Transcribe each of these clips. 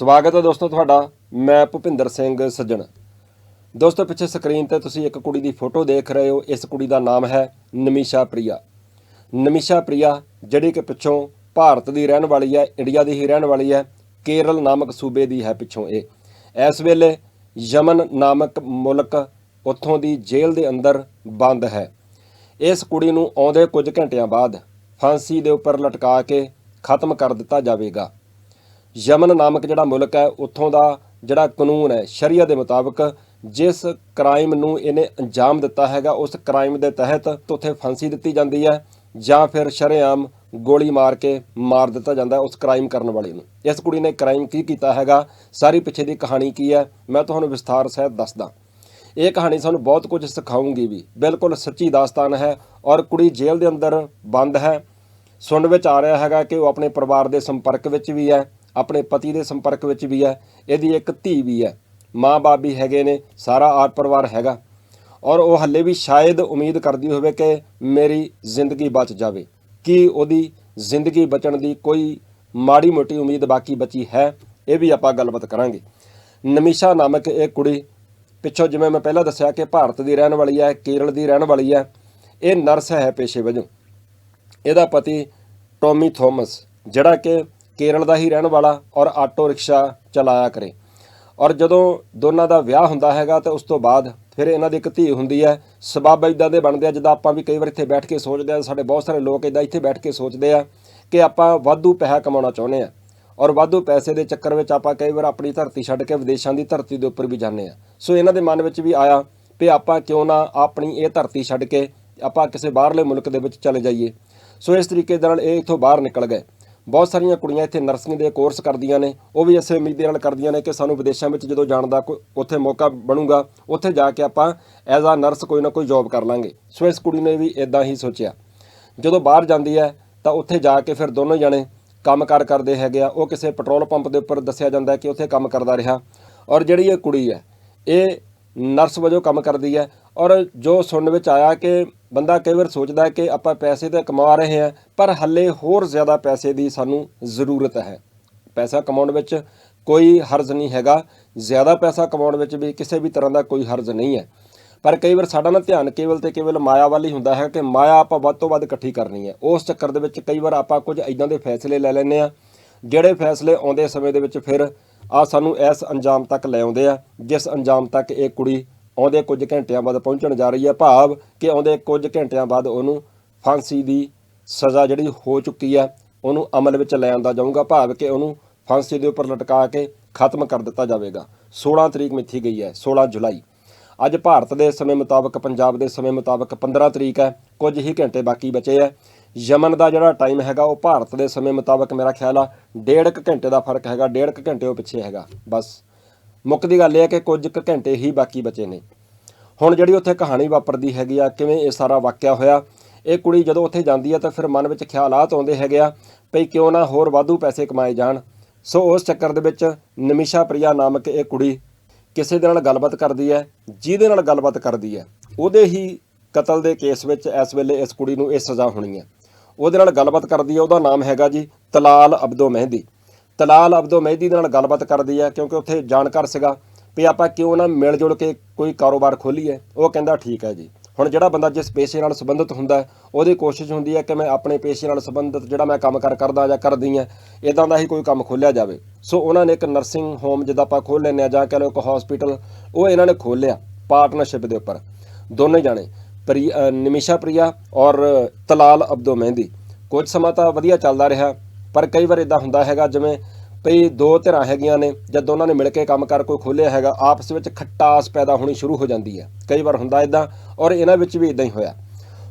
ਸਵਾਗਤ ਹੈ ਦੋਸਤੋ ਤੁਹਾਡਾ, ਮੈਂ ਭੁਪਿੰਦਰ ਸਿੰਘ ਸੱਜਣ। ਦੋਸਤੋ, ਪਿੱਛੇ ਸਕਰੀਨ ਤੇ ਤੁਸੀਂ ਇੱਕ ਕੁੜੀ ਦੀ ਫੋਟੋ ਦੇਖ ਰਹੇ ਹੋ, ਇਸ ਕੁੜੀ ਦਾ ਨਾਮ ਹੈ ਨਮੀਸ਼ਾ ਪ੍ਰਿਆ। ਨਮੀਸ਼ਾ ਪ੍ਰਿਆ, ਜਿਹੜੀ ਕਿ ਪਿੱਛੋਂ ਭਾਰਤ ਦੀ ਰਹਿਣ ਵਾਲੀ ਹੈ, ਇੰਡੀਆ ਦੀ ਹੀ ਰਹਿਣ ਵਾਲੀ ਹੈ, ਕੇਰਲ ਨਾਮਕ ਸੂਬੇ ਦੀ ਹੈ ਪਿੱਛੋਂ ਇਹ। ਇਸ ਵੇਲੇ ਯਮਨ ਨਾਮਕ ਮੁਲਕ ਉੱਥੋਂ ਦੀ ਜੇਲ੍ਹ ਦੇ ਅੰਦਰ ਬੰਦ ਹੈ। ਇਸ ਕੁੜੀ ਨੂੰ ਆਉਂਦੇ ਕੁਝ ਘੰਟਿਆਂ ਬਾਅਦ ਫਾਂਸੀ ਦੇ ਉੱਪਰ ਲਟਕਾ ਕੇ ਖਤਮ ਕਰ ਦਿੱਤਾ ਜਾਵੇਗਾ। ਯਮਨ ਨਾਮਕ ਜਿਹੜਾ ਮੁਲਕ ਹੈ, ਉੱਥੋਂ ਦਾ ਜਿਹੜਾ ਕਾਨੂੰਨ ਹੈ ਸ਼ਰੀਆ ਦੇ ਮੁਤਾਬਕ ਜਿਸ ਕ੍ਰਾਈਮ ਨੂੰ ਇਹਨੇ ਅੰਜਾਮ ਦਿੱਤਾ ਹੈਗਾ, ਉਸ ਕ੍ਰਾਈਮ ਦੇ ਤਹਿਤ ਉੱਥੇ ਫਾਂਸੀ ਦਿੱਤੀ ਜਾਂਦੀ ਹੈ ਜਾਂ ਫਿਰ ਸ਼ਰੇਆਮ ਗੋਲੀ ਮਾਰ ਕੇ ਮਾਰ ਦਿੱਤਾ ਜਾਂਦਾ ਉਸ ਕ੍ਰਾਈਮ ਕਰਨ ਵਾਲੇ ਨੂੰ। ਇਸ ਕੁੜੀ ਨੇ ਕ੍ਰਾਈਮ ਕੀ ਕੀਤਾ ਹੈਗਾ? ਸਾਰੀ ਪਿੱਛੇ ਦੀ ਕਹਾਣੀ ਕੀ ਹੈ? ਮੈਂ ਤੁਹਾਨੂੰ ਵਿਸਥਾਰ ਸਹਿਤ ਦੱਸਦਾ। ਇਹ ਕਹਾਣੀ ਸਾਨੂੰ ਬਹੁਤ ਕੁਝ ਸਿਖਾਉਂਗੀ ਵੀ। ਬਿਲਕੁਲ ਸੱਚੀ ਦਾਸਤਾਨ ਹੈ ਔਰ ਕੁੜੀ ਜੇਲ੍ਹ ਦੇ ਅੰਦਰ ਬੰਦ ਹੈ। ਸੁਣਨ ਵਿੱਚ ਆ ਰਿਹਾ ਹੈਗਾ ਕਿ ਉਹ ਆਪਣੇ ਪਰਿਵਾਰ ਦੇ ਸੰਪਰਕ ਵਿੱਚ ਵੀ ਹੈ। ਆਪਣੇ ਪਤੀ ਦੇ ਸੰਪਰਕ ਵਿੱਚ ਵੀ ਹੈ, ਇਹਦੀ ਇੱਕ ਧੀ ਵੀ ਹੈ। ਮਾਂ-ਬਾਪ ਵੀ ਹੈਗੇ ਨੇ, ਸਾਰਾ ਆਰ ਪਰਿਵਾਰ ਹੈਗਾ। ਔਰ ਉਹ ਹੱਲੇ ਵੀ ਸ਼ਾਇਦ ਉਮੀਦ ਕਰਦੀ ਹੋਵੇ ਕਿ ਮੇਰੀ ਜ਼ਿੰਦਗੀ ਬਚ ਜਾਵੇ। ਕੀ ਉਹਦੀ ਜ਼ਿੰਦਗੀ ਬਚਣ ਦੀ ਕੋਈ ਮਾੜੀ ਮੋਟੀ ਉਮੀਦ ਬਾਕੀ ਬਚੀ ਹੈ, ਇਹ ਵੀ ਆਪਾਂ ਗੱਲਬਾਤ ਕਰਾਂਗੇ। ਨਮੀਸ਼ਾ ਨਾਮਕ ਇਹ ਕੁੜੀ, ਪਿੱਛੋਂ ਜਿਵੇਂ ਮੈਂ ਪਹਿਲਾਂ ਦੱਸਿਆ ਕਿ ਭਾਰਤ ਦੀ ਰਹਿਣ ਵਾਲੀ ਹੈ, ਕੇਰਲ ਦੀ ਰਹਿਣ ਵਾਲੀ ਹੈ, ਇਹ ਨਰਸ ਹੈ ਪੇਸ਼ੇ ਵਜੋਂ। ਇਹਦਾ ਪਤੀ ਟੋਮੀ ਥੋਮਸ, ਜਿਹੜਾ ਕਿ ਕੇਰਲ ਦਾ ਹੀ ਰਹਿਣ ਵਾਲਾ ਔਰ ਆਟੋ ਰਿਕਸ਼ਾ ਚਲਾਇਆ ਕਰੇ। ਔਰ ਜਦੋਂ ਦੋਨਾਂ ਦਾ ਵਿਆਹ ਹੁੰਦਾ ਹੈਗਾ ਤਾਂ ਉਸ ਤੋਂ ਬਾਅਦ ਫਿਰ ਇਹਨਾਂ ਦੀ ਇੱਕ ਧੀ ਹੁੰਦੀ ਹੈ। ਸਬੱਬ ਇਦਾਂ ਦੇ ਬਣਦੇ ਆ ਜਿੱਦਾਂ ਆਪਾਂ ਵੀ ਕਈ ਵਾਰ ਇੱਥੇ ਬੈਠ ਕੇ ਸੋਚਦੇ ਆ, ਸਾਡੇ ਬਹੁਤ ਸਾਰੇ ਲੋਕ ਇਦਾਂ ਇੱਥੇ ਬੈਠ ਕੇ ਸੋਚਦੇ ਆ ਕਿ ਆਪਾਂ ਵਾਧੂ ਪੈਸਾ ਕਮਾਉਣਾ ਚਾਹੁੰਦੇ ਆ। ਔਰ ਵਾਧੂ ਪੈਸੇ ਦੇ ਚੱਕਰ ਵਿੱਚ ਆਪਾਂ ਕਈ ਵਾਰ ਆਪਣੀ ਧਰਤੀ ਛੱਡ ਕੇ ਵਿਦੇਸ਼ਾਂ ਦੀ ਧਰਤੀ ਦੇ ਉੱਪਰ ਵੀ ਜਾਂਦੇ ਆ। ਸੋ ਇਹਨਾਂ ਦੇ ਮਨ ਵਿੱਚ ਵੀ ਆਇਆ ਵੀ ਆਪਾਂ ਕਿਉਂ ਨਾ ਆਪਣੀ ਇਹ ਧਰਤੀ ਛੱਡ ਕੇ ਆਪਾਂ ਕਿਸੇ ਬਾਹਰਲੇ ਮੁਲਕ ਦੇ ਵਿੱਚ ਚਲੇ ਜਾਈਏ। ਸੋ ਇਸ ਤਰੀਕੇ ਦੇ ਨਾਲ ਇਹ ਇੱਥੋਂ ਬਾਹਰ ਨਿਕਲ ਗਏ। ਬਹੁਤ ਸਾਰੀਆਂ ਕੁੜੀਆਂ ਇੱਥੇ ਨਰਸਿੰਗ ਦੇ ਕੋਰਸ ਕਰਦੀਆਂ ਨੇ, ਉਹ ਵੀ ਇਸੇ ਉਮੀਦ ਦੇ ਨਾਲ ਕਰਦੀਆਂ ਨੇ ਕਿ ਸਾਨੂੰ ਵਿਦੇਸ਼ਾਂ ਵਿੱਚ ਜਦੋਂ ਜਾਣ ਦਾ ਕੋਈ ਉੱਥੇ ਮੌਕਾ ਬਣੂਗਾ, ਉੱਥੇ ਜਾ ਕੇ ਆਪਾਂ ਐਜ਼ ਆ ਨਰਸ ਕੋਈ ਨਾ ਕੋਈ ਜੌਬ ਕਰ ਲਾਂਗੇ। ਸੋ ਇਸ ਕੁੜੀ ਨੇ ਵੀ ਇਦਾਂ ਹੀ ਸੋਚਿਆ। ਜਦੋਂ ਬਾਹਰ ਜਾਂਦੀ ਹੈ, ਤਾਂ ਉੱਥੇ ਜਾ ਕੇ ਫਿਰ ਦੋਨੋਂ ਜਣੇ ਕੰਮਕਾਰ ਕਰਦੇ ਹੈਗੇ ਆ। ਉਹ ਕਿਸੇ ਪੈਟਰੋਲ ਪੰਪ ਦੇ ਉੱਪਰ ਦੱਸਿਆ ਜਾਂਦਾ ਕਿ ਉੱਥੇ ਕੰਮ ਕਰਦਾ ਰਿਹਾ। ਔਰ ਜਿਹੜੀ ਇਹ ਕੁੜੀ ਹੈ, ਇਹ ਨਰਸ ਵਜੋਂ ਕੰਮ ਕਰਦੀ ਹੈ। ਔਰ ਜੋ ਸੁਣਨ ਵਿੱਚ ਆਇਆ ਕਿ ਬੰਦਾ ਕਈ ਵਾਰ ਸੋਚਦਾ ਹੈ ਕਿ ਆਪਾਂ ਪੈਸੇ ਤਾਂ ਕਮਾ ਰਹੇ ਹਾਂ, ਪਰ ਹੱਲੇ ਹੋਰ ਜ਼ਿਆਦਾ ਪੈਸੇ ਦੀ ਸਾਨੂੰ ਜ਼ਰੂਰਤ ਹੈ। ਪੈਸਾ ਕਮਾਉਣ ਵਿੱਚ ਕੋਈ ਹਰਜ਼ ਨਹੀਂ ਹੈਗਾ। ਜ਼ਿਆਦਾ ਪੈਸਾ ਕਮਾਉਣ ਵਿੱਚ ਵੀ ਕਿਸੇ ਵੀ ਤਰ੍ਹਾਂ ਦਾ ਕੋਈ ਹਰਜ਼ ਨਹੀਂ ਹੈ। ਪਰ ਕਈ ਵਾਰ ਸਾਡਾ ਨਾ ਧਿਆਨ ਕੇਵਲ ਤੇ ਕੇਵਲ ਮਾਇਆ ਵੱਲ ਹੀ ਹੁੰਦਾ ਹੈ ਕਿ ਮਾਇਆ ਆਪਾਂ ਵੱਧ ਤੋਂ ਵੱਧ ਇਕੱਠੀ ਕਰਨੀ ਹੈ। ਉਸ ਚੱਕਰ ਦੇ ਵਿੱਚ ਕਈ ਵਾਰ ਆਪਾਂ ਕੁਝ ਇਦਾਂ ਦੇ ਫੈਸਲੇ ਲੈ ਲੈਂਦੇ ਆ ਜਿਹੜੇ ਫੈਸਲੇ ਆਉਂਦੇ ਸਮੇਂ ਦੇ ਵਿੱਚ ਫਿਰ ਆ ਸਾਨੂੰ ਇਸ ਅੰਜਾਮ ਤੱਕ ਲੈ ਆਉਂਦੇ ਆ, ਜਿਸ ਅੰਜਾਮ ਤੱਕ ਇਹ ਕੁੜੀ ਆਉਂਦੇ ਕੁਝ ਘੰਟਿਆਂ ਬਾਅਦ ਪਹੁੰਚਣ ਜਾ ਰਹੀ ਹੈ ਭਾਵ ਕਿ ਆਉਂਦੇ ਕੁਝ ਘੰਟਿਆਂ ਬਾਅਦ ਉਹਨੂੰ ਫਾਂਸੀ ਦੀ ਸਜ਼ਾ ਜਿਹੜੀ ਹੋ ਚੁੱਕੀ ਹੈ, ਉਹਨੂੰ ਅਮਲ ਵਿੱਚ ਲੈ ਆਂਦਾ ਜਾਊਗਾ, ਭਾਵ ਕਿ ਉਹਨੂੰ ਫਾਂਸੀ ਦੇ ਉੱਪਰ ਲਟਕਾ ਕੇ ਖਤਮ ਕਰ ਦਿੱਤਾ ਜਾਵੇਗਾ। 16 ਤਰੀਕ ਮਿੱਥੀ ਗਈ ਹੈ 16 ਜੁਲਾਈ। ਅੱਜ ਭਾਰਤ ਦੇ ਸਮੇਂ ਮੁਤਾਬਕ, ਪੰਜਾਬ ਦੇ ਸਮੇਂ ਮੁਤਾਬਕ 15 ਤਰੀਕ ਹੈ, ਕੁਝ ਹੀ ਘੰਟੇ ਬਾਕੀ ਬਚੇ ਹੈ। ਯਮਨ ਦਾ ਜਿਹੜਾ ਟਾਈਮ ਹੈਗਾ, ਉਹ ਭਾਰਤ ਦੇ ਸਮੇਂ ਮੁਤਾਬਕ ਮੇਰਾ ਖਿਆਲ ਆ, ਡੇਢ ਕੁ ਘੰਟੇ ਦਾ ਫ਼ਰਕ ਹੈਗਾ, ਡੇਢ ਕੁ ਘੰਟੇ ਉਹ ਪਿੱਛੇ ਹੈਗਾ, ਬਸ। ਮੁੱਖ ਦੀ ਗੱਲ ਇਹ ਹੈ ਕਿ ਕੁਝ ਕੁ ਘੰਟੇ ਹੀ ਬਾਕੀ ਬਚੇ ਨੇ। ਹੁਣ ਜਿਹੜੀ ਉੱਥੇ ਕਹਾਣੀ ਵਾਪਰਦੀ ਹੈਗੀ ਆ, ਕਿਵੇਂ ਇਹ ਸਾਰਾ ਵਾਕਿਆ ਹੋਇਆ, ਇਹ ਕੁੜੀ ਜਦੋਂ ਉੱਥੇ ਜਾਂਦੀ ਹੈ ਤਾਂ ਫਿਰ ਮਨ ਵਿੱਚ ਖਿਆਲਾਤ ਆਉਂਦੇ ਹੈਗੇ ਆ ਭਈ ਕਿਉਂ ਨਾ ਹੋਰ ਵਾਧੂ ਪੈਸੇ ਕਮਾਏ ਜਾਣ। ਸੋ ਉਸ ਚੱਕਰ ਦੇ ਵਿੱਚ ਨਮਿਸ਼ਾ ਪ੍ਰਿਆ ਨਾਮਕ ਇਹ ਕੁੜੀ ਕਿਸੇ ਦੇ ਨਾਲ ਗੱਲਬਾਤ ਕਰਦੀ ਹੈ, ਜਿਹਦੇ ਨਾਲ ਗੱਲਬਾਤ ਕਰਦੀ ਹੈ। ਉਹਦੇ ਹੀ ਕਤਲ ਦੇ ਕੇਸ ਵਿੱਚ ਇਸ ਵੇਲੇ ਇਸ ਕੁੜੀ ਨੂੰ ਇਹ ਸਜ਼ਾ ਹੋਣੀ ਹੈ। ਉਹਦੇ ਨਾਲ ਗੱਲਬਾਤ ਕਰਦੀ ਹੈ, ਉਹਦਾ ਨਾਮ ਹੈਗਾ ਜੀ ਤਲਾਲ ਅਬਦੋ ਮਹਿੰਦੀ। ਤਲਾਲ ਅਬਦੋ ਮਹਿੰਦੀ ਦੇ ਨਾਲ ਗੱਲਬਾਤ ਕਰਦੀ ਹੈ ਕਿਉਂਕਿ ਉੱਥੇ ਜਾਣਕਾਰ ਸੀਗਾ ਵੀ ਆਪਾਂ ਕਿਉਂ ਨਾ ਮਿਲ ਜੁਲ ਕੇ ਕੋਈ ਕਾਰੋਬਾਰ ਖੋਲੀਏ। ਉਹ ਕਹਿੰਦਾ, ਠੀਕ ਹੈ ਜੀ। ਹੁਣ ਜਿਹੜਾ ਬੰਦਾ ਜਿਸ ਪੇਸ਼ੇ ਨਾਲ ਸੰਬੰਧਿਤ ਹੁੰਦਾ, ਉਹਦੀ ਕੋਸ਼ਿਸ਼ ਹੁੰਦੀ ਹੈ ਕਿ ਮੈਂ ਆਪਣੇ ਪੇਸ਼ੇ ਨਾਲ ਸੰਬੰਧਿਤ ਜਿਹੜਾ ਮੈਂ ਕੰਮ ਕਰ, ਕਰਦਾ ਜਾਂ ਕਰਦੀ ਹਾਂ ਇਦਾਂ ਦਾ ਹੀ ਕੋਈ ਕੰਮ ਖੋਲਿਆ ਜਾਵੇ। ਸੋ ਉਹਨਾਂ ਨੇ ਇੱਕ ਨਰਸਿੰਗ ਹੋਮ ਜਿੱਦਾਂ ਆਪਾਂ ਖੋਲ ਲੈਂਦੇ ਆ ਜਾਂ ਕਹ ਲਓ ਇੱਕ ਹਸਪੀਟਲ ਉਹ ਇਹਨਾਂ ਨੇ ਖੋਲਿਆ ਪਾਰਟਨਰਸ਼ਿਪ ਦੇ ਉੱਪਰ। ਦੋਨੇ ਜਾਣੇ, ਪ੍ਰੀ ਨਿਮਿਸ਼ਾ ਪ੍ਰਿਆ ਔਰ ਤਲਾਲ ਅਬਦੋ ਮਹਿੰਦੀ। ਕੁਝ ਸਮਾਂ ਤਾਂ ਵਧੀਆ ਚੱਲਦਾ ਰਿਹਾ। ਪਰ ਕਈ ਵਾਰ ਇਦਾਂ ਹੁੰਦਾ ਹੈਗਾ, ਜਿਵੇਂ ਭਈ ਦੋ ਧਿਰਾਂ ਹੈਗੀਆਂ ਨੇ ਜਦ ਦੋਨਾਂ ਨੇ ਮਿਲ ਕੇ ਕੰਮ ਕਰ ਕੋਈ ਖੋਲਿਆ ਹੈਗਾ, ਆਪਸ ਵਿੱਚ ਖਟਾਸ ਪੈਦਾ ਹੋਣੀ ਸ਼ੁਰੂ ਹੋ ਜਾਂਦੀ ਹੈ। ਕਈ ਵਾਰ ਹੁੰਦਾ ਇਦਾਂ ਔਰ ਇਹਨਾਂ ਵਿੱਚ ਵੀ ਇਦਾਂ ਹੀ ਹੋਇਆ।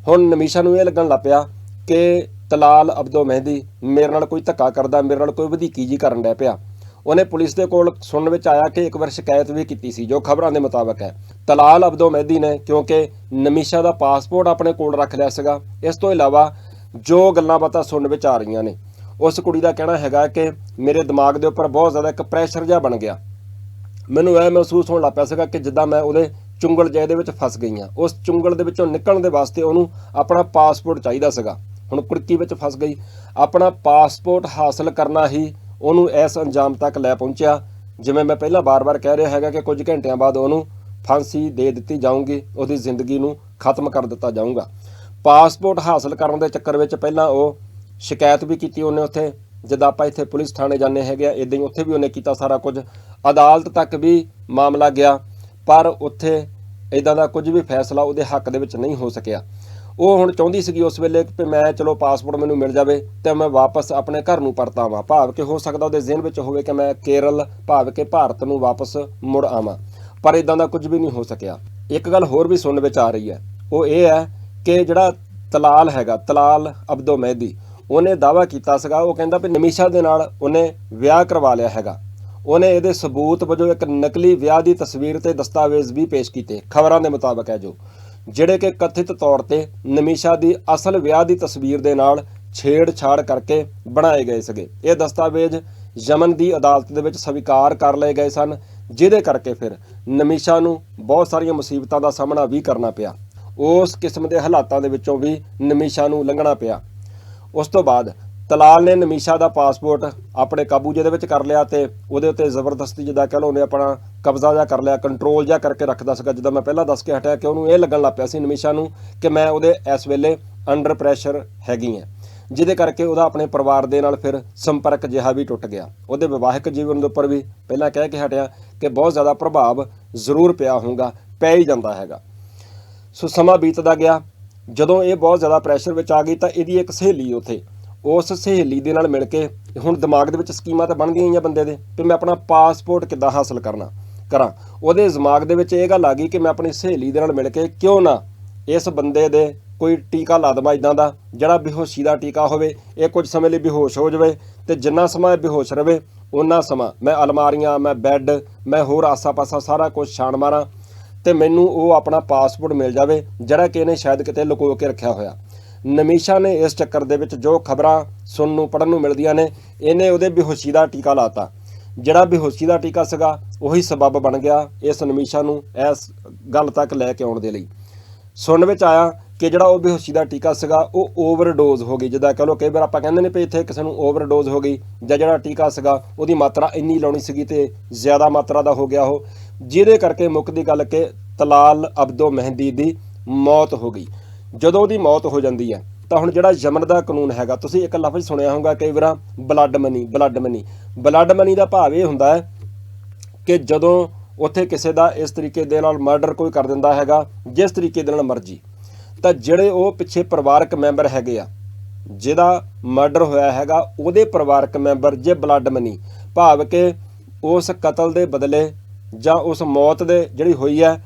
ਹੁਣ ਨਮੀਸ਼ਾ ਨੂੰ ਇਹ ਲੱਗਣ ਲੱਗ ਪਿਆ ਕਿ ਤਲਾਲ ਅਬਦੋ ਮਹਿੰਦੀ ਮੇਰੇ ਨਾਲ ਕੋਈ ਧੱਕਾ ਕਰਦਾ, ਮੇਰੇ ਨਾਲ ਕੋਈ ਵਧੀਕੀ ਜੀ ਕਰਨ ਡਿਆ ਪਿਆ। ਉਹਨੇ ਪੁਲਿਸ ਦੇ ਕੋਲ ਸੁਣਨ ਵਿੱਚ ਆਇਆ ਕਿ ਇੱਕ ਵਾਰ ਸ਼ਿਕਾਇਤ ਵੀ ਕੀਤੀ ਸੀ, ਜੋ ਖਬਰਾਂ ਦੇ ਮੁਤਾਬਕ ਹੈ। ਤਲਾਲ ਅਬਦੋ ਮਹਿੰਦੀ ਨੇ ਕਿਉਂਕਿ ਨਮੀਸ਼ਾ ਦਾ ਪਾਸਪੋਰਟ ਆਪਣੇ ਕੋਲ ਰੱਖ ਲਿਆ ਸੀਗਾ, ਇਸ ਤੋਂ ਇਲਾਵਾ ਜੋ ਗੱਲਾਂ ਬਾਤਾਂ ਸੁਣਨ ਵਿੱਚ ਆ ਰਹੀਆਂ ਨੇ ਉਸ ਕੁੜੀ ਦਾ ਕਹਿਣਾ ਹੈਗਾ ਕਿ ਮੇਰੇ ਦਿਮਾਗ ਦੇ ਉੱਪਰ ਬਹੁਤ ਜ਼ਿਆਦਾ ਇੱਕ ਪ੍ਰੈਸ਼ਰ ਜਿਹਾ ਬਣ ਗਿਆ। ਮੈਨੂੰ ਇਹ ਮਹਿਸੂਸ ਹੋਣ ਲੱਗ ਪਿਆ ਸੀਗਾ ਕਿ ਜਿੱਦਾਂ ਮੈਂ ਉਹਦੇ ਚੁੰਗਲ ਜਿਹੇ ਦੇ ਵਿੱਚ ਫਸ ਗਈ ਹਾਂ। ਉਸ ਚੁੰਗਲ ਦੇ ਵਿੱਚੋਂ ਨਿਕਲਣ ਦੇ ਵਾਸਤੇ ਉਹਨੂੰ ਆਪਣਾ ਪਾਸਪੋਰਟ ਚਾਹੀਦਾ ਸੀਗਾ। ਹੁਣ ਕੁੜਕੀ ਵਿੱਚ ਫਸ ਗਈ। ਆਪਣਾ ਪਾਸਪੋਰਟ ਹਾਸਲ ਕਰਨਾ ਹੀ ਉਹਨੂੰ ਇਸ ਅੰਜਾਮ ਤੱਕ ਲੈ ਪਹੁੰਚਿਆ, ਜਿਵੇਂ ਮੈਂ ਪਹਿਲਾਂ ਬਾਰ-ਬਾਰ ਕਹਿ ਰਿਹਾ ਹੈਗਾ ਕਿ ਕੁਝ ਘੰਟਿਆਂ ਬਾਅਦ ਉਹਨੂੰ ਫਾਂਸੀ ਦੇ ਦਿੱਤੀ ਜਾਊਗੀ, ਉਹਦੀ ਜ਼ਿੰਦਗੀ ਨੂੰ ਖਤਮ ਕਰ ਦਿੱਤਾ ਜਾਊਗਾ। ਪਾਸਪੋਰਟ ਹਾਸਲ ਕਰਨ ਦੇ ਚੱਕਰ ਵਿੱਚ ਪਹਿਲਾਂ ਉਹ ਸ਼ਿਕਾਇਤ ਵੀ ਕੀਤੀ ਉਹਨੇ ਉੱਥੇ, ਜਦ ਆਪਾਂ ਇੱਥੇ ਪੁਲਿਸ ਥਾਣੇ ਜਾਂਦੇ ਹੈਗੇ ਆ ਇਦਾਂ ਹੀ ਉੱਥੇ ਵੀ ਉਹਨੇ ਕੀਤਾ ਸਾਰਾ ਕੁਝ। ਅਦਾਲਤ ਤੱਕ ਵੀ ਮਾਮਲਾ ਗਿਆ, ਪਰ ਉੱਥੇ ਇਦਾਂ ਦਾ ਕੁਝ ਵੀ ਫੈਸਲਾ ਉਹਦੇ ਹੱਕ ਦੇ ਵਿੱਚ ਨਹੀਂ ਹੋ ਸਕਿਆ। ਉਹ ਹੁਣ ਚਾਹੁੰਦੀ ਸੀਗੀ ਉਸ ਵੇਲੇ ਕਿ ਮੈਂ ਚਲੋ ਪਾਸਪੋਰਟ ਮੈਨੂੰ ਮਿਲ ਜਾਵੇ ਤੇ ਮੈਂ ਵਾਪਸ ਆਪਣੇ ਘਰ ਨੂੰ ਪਰਤ ਆਵਾਂ ਭਾਵ ਕਿ ਹੋ ਸਕਦਾ ਉਹਦੇ ਜ਼ਿਹਨ ਵਿੱਚ ਹੋਵੇ ਕਿ ਮੈਂ ਕੇਰਲ, ਭਾਵ ਕਿ ਭਾਰਤ ਨੂੰ ਵਾਪਸ ਮੁੜ ਆਵਾਂ। ਪਰ ਇਦਾਂ ਦਾ ਕੁਝ ਵੀ ਨਹੀਂ ਹੋ ਸਕਿਆ। ਇੱਕ ਗੱਲ ਹੋਰ ਵੀ ਸੁਣਨ ਵਿੱਚ ਆ ਰਹੀ ਹੈ। ਉਹ ਇਹ ਹੈ ਕਿ ਜਿਹੜਾ ਤਲਾਲ ਹੈਗਾ, ਤਲਾਲ ਅਬਦੋ ਮਹਿਦੀ ਉਹਨੇ ਦਾਵਾ ਕੀਤਾ ਸੀਗਾ, ਉਹ ਕਹਿੰਦਾ ਵੀ ਨਮੀਸ਼ਾ ਦੇ ਨਾਲ ਉਹਨੇ ਵਿਆਹ ਕਰਵਾ ਲਿਆ ਹੈਗਾ। ਉਹਨੇ ਇਹਦੇ ਸਬੂਤ ਵਜੋਂ ਇੱਕ ਨਕਲੀ ਵਿਆਹ ਦੀ ਤਸਵੀਰ ਤੇ ਦਸਤਾਵੇਜ਼ ਵੀ ਪੇਸ਼ ਕੀਤੇ, ਖਬਰਾਂ ਦੇ ਮੁਤਾਬਕ ਹੈ ਜੋ। ਜਿਹੜੇ ਕਿ ਕਥਿਤ ਤੌਰ ਤੇ ਨਮੀਸ਼ਾ ਦੀ ਅਸਲ ਵਿਆਹ ਦੀ ਤਸਵੀਰ ਦੇ ਨਾਲ ਛੇੜਛਾੜ ਕਰਕੇ ਬਣਾਏ ਗਏ ਸੀਗੇ। ਇਹ ਦਸਤਾਵੇਜ਼ ਯਮਨ ਦੀ ਅਦਾਲਤ ਦੇ ਵਿੱਚ ਸਵੀਕਾਰ ਕਰ ਲਏ ਗਏ ਸਨ, ਜਿਹਦੇ ਕਰਕੇ ਫਿਰ ਨਮੀਸ਼ਾ ਨੂੰ ਬਹੁਤ ਸਾਰੀਆਂ ਮੁਸੀਬਤਾਂ ਦਾ ਸਾਹਮਣਾ ਵੀ ਕਰਨਾ ਪਿਆ। ਉਸ ਕਿਸਮ ਦੇ ਹਾਲਾਤਾਂ ਦੇ ਵਿੱਚੋਂ ਵੀ ਨਮੀਸ਼ਾ ਨੂੰ ਲੰਘਣਾ ਪਿਆ। ਉਸ ਤੋਂ ਬਾਅਦ ਤਲਾਲ ਨੇ ਨਮੀਸ਼ਾ ਦਾ ਪਾਸਪੋਰਟ ਆਪਣੇ ਕਾਬੂ ਜਿਹਦੇ ਵਿੱਚ ਕਰ ਲਿਆ ਤੇ ਉਹਦੇ ਉੱਤੇ ਜ਼ਬਰਦਸਤੀ ਜਿੱਦਾਂ ਕਹ ਲਓ ਉਹਨੇ ਆਪਣਾ ਕਬਜ਼ਾ ਜਿਹਾ ਕਰ ਲਿਆ ਕੰਟਰੋਲ ਜਿਹਾ ਕਰਕੇ ਰੱਖਦਾ ਸੀਗਾ। ਜਿੱਦਾਂ ਮੈਂ ਪਹਿਲਾਂ ਦੱਸ ਕੇ ਹਟਿਆ ਕਿ ਉਹਨੂੰ ਇਹ ਲੱਗਣ ਲੱਗ ਪਿਆ ਸੀ ਨਮੀਸ਼ਾ ਨੂੰ ਕਿ ਮੈਂ ਉਹਦੇ ਇਸ ਵੇਲੇ ਅੰਡਰ ਪ੍ਰੈਸ਼ਰ ਹੈਗੀ ਹਾਂ। ਜਿਹਦੇ ਕਰਕੇ ਉਹਦਾ ਆਪਣੇ ਪਰਿਵਾਰ ਦੇ ਨਾਲ ਫਿਰ ਸੰਪਰਕ ਜਿਹਾ ਵੀ ਟੁੱਟ ਗਿਆ। ਉਹਦੇ ਵਿਵਾਹਿਕ ਜੀਵਨ ਦੇ ਉੱਪਰ ਵੀ ਪਹਿਲਾਂ ਕਹਿ ਕੇ ਹਟਿਆ ਕਿ ਬਹੁਤ ਜ਼ਿਆਦਾ ਪ੍ਰਭਾਵ ਜ਼ਰੂਰ ਪਿਆ ਹੋਊਗਾ, ਪੈ ਹੀ ਜਾਂਦਾ ਹੈਗਾ। ਸੋ ਸਮਾਂ ਬੀਤਦਾ ਗਿਆ। ਜਦੋਂ ਇਹ ਬਹੁਤ ਜ਼ਿਆਦਾ ਪ੍ਰੈਸ਼ਰ ਵਿੱਚ ਆ ਗਈ ਤਾਂ ਇਹਦੀ ਇੱਕ ਸਹੇਲੀ ਉੱਥੇ। ਉਸ ਸਹੇਲੀ ਦੇ ਨਾਲ ਮਿਲ ਕੇ ਹੁਣ ਦਿਮਾਗ ਦੇ ਵਿੱਚ ਸਕੀਮਾਂ ਤਾਂ ਬਣ ਗਈਆਂ ਬੰਦੇ ਦੇ ਕਿ ਮੈਂ ਆਪਣਾ ਪਾਸਪੋਰਟ ਕਿੱਦਾਂ ਹਾਸਲ ਕਰਨਾ, ਕਰਾਂ। ਉਹਦੇ ਦਿਮਾਗ ਦੇ ਵਿੱਚ ਇਹ ਗੱਲ ਆ ਗਈ ਕਿ ਮੈਂ ਆਪਣੀ ਸਹੇਲੀ ਦੇ ਨਾਲ ਮਿਲ ਕੇ ਕਿਉਂ ਨਾ ਇਸ ਬੰਦੇ ਦੇ ਕੋਈ ਟੀਕਾ ਲਾ ਦੇਵਾਂ ਇਦਾਂ ਦਾ, ਜਿਹੜਾ ਬੇਹੋਸ਼ੀ ਦਾ ਟੀਕਾ ਹੋਵੇ, ਇਹ ਕੁਝ ਸਮੇਂ ਲਈ ਬੇਹੋਸ਼ ਹੋ ਜਾਵੇ ਤੇ ਜਿੰਨਾ ਸਮਾਂ ਇਹ ਬੇਹੋਸ਼ ਰਵੇ ਉਹਨਾਂ ਸਮਾਂ ਮੈਂ ਅਲਮਾਰੀਆਂ, ਮੈਂ ਬੈੱਡ ਮੈਂ ਹੋਰ ਆਸਾ-ਪਾਸਾ ਸਾਰਾ ਕੁਝ ਛਾਣ ਮਾਰਾਂ। ਤੇ ਮੈਨੂੰ ਉਹ ਆਪਣਾ ਪਾਸਪੋਰਟ ਮਿਲ ਜਾਵੇ, ਜਿਹੜਾ ਕਿ ਇਹਨੇ ਸ਼ਾਇਦ ਕਿਤੇ ਲੁਕੋ ਕੇ ਰੱਖਿਆ ਹੋਇਆ। ਨਮੀਸ਼ਾ ਨੇ ਇਸ ਚੱਕਰ ਦੇ ਵਿੱਚ ਜੋ ਖਬਰਾਂ ਸੁਣਨ ਨੂੰ ਪੜਨ ਨੂੰ ਮਿਲਦੀਆਂ ਨੇ, ਇਹਨੇ ਉਹਦੇ ਬੇਹੋਸ਼ੀ ਦਾ ਟੀਕਾ ਲਾਤਾ ਜਿਹੜਾ ਬੇਹੋਸ਼ੀ ਦਾ ਟੀਕਾ ਸੀਗਾ, ਉਹੀ ਸਬਬ ਬਣ ਗਿਆ ਇਸ ਨਮੀਸ਼ਾ ਨੂੰ ਇਸ ਗੱਲ ਤੱਕ ਲੈ ਕੇ ਆਉਣ ਦੇ ਲਈ। ਸੁਣਨ ਵਿੱਚ ਆਇਆ ਕਿ ਜਿਹੜਾ ਉਹ ਬੇਹੋਸ਼ੀ ਦਾ ਟੀਕਾ ਸੀਗਾ, ਉਹ ਓਵਰਡੋਜ਼ ਹੋ ਗਈ, ਜਿੱਦਾਂ ਕਹ ਲਓ ਕਈ ਵਾਰ ਆਪਾਂ ਕਹਿੰਦੇ ਨੇ ਵੀ ਇੱਥੇ ਕਿਸੇ ਨੂੰ ਓਵਰਡੋਜ਼ ਹੋ ਗਈ ਜਾਂ ਜਿਹੜਾ ਟੀਕਾ ਸੀਗਾ, ਉਹਦੀ ਮਾਤਰਾ ਇੰਨੀ ਲਾਉਣੀ ਸੀਗੀ ਤੇ ਜ਼ਿਆਦਾ ਮਾਤਰਾ ਦਾ ਹੋ ਗਿਆ ਉਹ। ਜਿਹਦੇ ਕਰਕੇ ਮੁੱਕਦੀ ਗੱਲ ਕਿ ਤਲਾਲ ਅਬਦੋ ਮਹਿੰਦੀ ਦੀ ਮੌਤ ਹੋ ਗਈ। ਜਦੋਂ ਉਹਦੀ ਮੌਤ ਹੋ ਜਾਂਦੀ ਹੈ, ਤਾਂ ਹੁਣ ਜਿਹੜਾ ਯਮਨ ਦਾ ਕਾਨੂੰਨ ਹੈਗਾ, ਤੁਸੀਂ ਇੱਕ ਲਫ਼ਜ਼ ਸੁਣਿਆ ਹੋਊਗਾ ਕਈ ਵਾਰ blood money blood money blood money ਦਾ ਭਾਵ ਇਹ ਹੁੰਦਾ ਹੈ ਕਿ ਜਦੋਂ ਉੱਥੇ ਕਿਸੇ ਦਾ ਇਸ ਤਰੀਕੇ ਦੇ ਨਾਲ ਮਰਡਰ ਕੋਈ ਕਰ ਦਿੰਦਾ ਹੈਗਾ, ਜਿਸ ਤਰੀਕੇ ਦੇ ਨਾਲ ਮਰਜ਼ੀ, ਤਾਂ ਜਿਹੜੇ ਉਹ ਪਿੱਛੇ ਪਰਿਵਾਰਕ ਮੈਂਬਰ ਹੈਗੇ ਆ, ਜਿਹਦਾ ਮਰਡਰ ਹੋਇਆ ਹੈਗਾ, ਉਹਦੇ ਪਰਿਵਾਰਕ ਮੈਂਬਰ ਜੇ ਬਲੱਡ ਮਨੀ ਭਾਵ ਕਿ ਉਸ ਕਤਲ ਦੇ ਬਦਲੇ ਜਾਂ ਉਸ ਮੌਤ ਦੇ ਜਿਹੜੀ ਹੋਈ ਹੈ,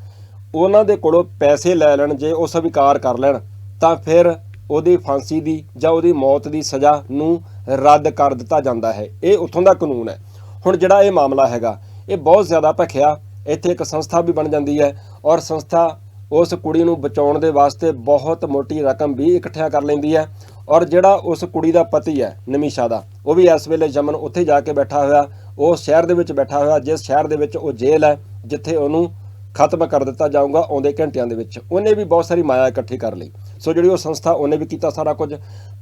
ਉਹਨਾਂ ਦੇ ਕੋਲੋਂ ਪੈਸੇ ਲੈ ਲੈਣ ਜੇ ਉਹ ਸਵੀਕਾਰ ਕਰ ਲੈਣ, ਤਾਂ ਫਿਰ ਉਹਦੀ ਫਾਂਸੀ ਦੀ ਜਾਂ ਉਹਦੀ ਮੌਤ ਦੀ ਸਜ਼ਾ ਨੂੰ ਰੱਦ ਕਰ ਦਿੱਤਾ ਜਾਂਦਾ ਹੈ। ਇਹ ਉੱਥੋਂ ਦਾ ਕਾਨੂੰਨ ਹੈ। ਹੁਣ ਜਿਹੜਾ ਇਹ ਮਾਮਲਾ ਹੈਗਾ, ਇਹ ਬਹੁਤ ਜ਼ਿਆਦਾ ਭਖਿਆ। ਇੱਥੇ ਇੱਕ ਸੰਸਥਾ ਵੀ ਬਣ ਜਾਂਦੀ ਹੈ ਔਰ ਸੰਸਥਾ ਉਸ ਕੁੜੀ ਨੂੰ ਬਚਾਉਣ ਦੇ ਵਾਸਤੇ ਬਹੁਤ ਮੋਟੀ ਰਕਮ ਵੀ ਇਕੱਠਿਆ ਕਰ ਲੈਂਦੀ ਹੈ ਔਰ ਜਿਹੜਾ ਉਸ ਕੁੜੀ ਦਾ ਪਤੀ ਹੈ, ਨਮੀਸ਼ਾ ਦਾ, ਉਹ ਵੀ ਇਸ ਵੇਲੇ ਜਮਨ ਉੱਥੇ ਜਾ ਕੇ ਬੈਠਾ ਹੋਇਆ ਉਹ ਸ਼ਹਿਰ ਦੇ ਵਿੱਚ ਬੈਠਾ ਹੋਇਆ, ਜਿਸ ਸ਼ਹਿਰ ਦੇ ਵਿੱਚ ਉਹ ਜੇਲ੍ਹ ਹੈ, ਜਿੱਥੇ ਉਹਨੂੰ ਖਤਮ ਕਰ ਦਿੱਤਾ ਜਾਊਗਾ ਆਉਂਦੇ ਘੰਟਿਆਂ ਦੇ ਵਿੱਚ। ਉਹਨੇ ਵੀ ਬਹੁਤ ਸਾਰੀ ਮਾਇਆ ਇਕੱਠੀ ਕਰ ਲਈ। ਸੋ ਜਿਹੜੀ ਉਹ ਸੰਸਥਾ ਉਹਨੇ ਵੀ ਕੀਤਾ ਸਾਰਾ ਕੁਝ।